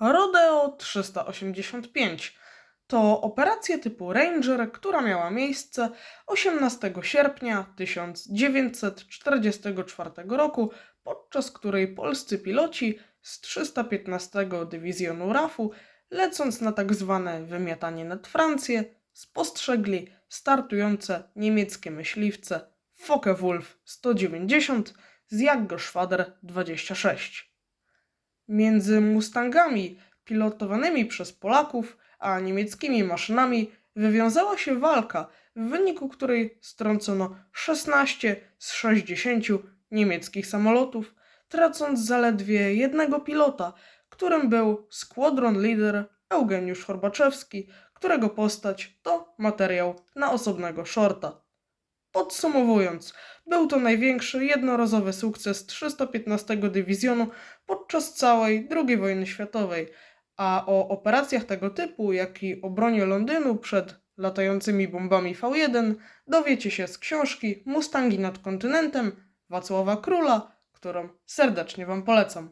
Rodeo 385 to operacja typu Ranger, która miała miejsce 18 sierpnia 1944 roku, podczas której polscy piloci z 315 Dywizjonu RAF-u, lecąc na tak zwane wymiatanie nad Francję, spostrzegli startujące niemieckie myśliwce Focke-Wulf 190 z Jagdgeschwader 26. Między Mustangami pilotowanymi przez Polaków a niemieckimi maszynami wywiązała się walka, w wyniku której strącono 16 z 60 niemieckich samolotów, tracąc zaledwie jednego pilota, którym był squadron leader Eugeniusz Horbaczewski, którego postać to materiał na osobnego shorta. Podsumowując, był to największy jednorazowy sukces 315 Dywizjonu podczas całej II wojny światowej, a o operacjach tego typu, jak i obronie Londynu przed latającymi bombami V1 dowiecie się z książki Mustangi nad kontynentem Wacława Króla, którą serdecznie Wam polecam.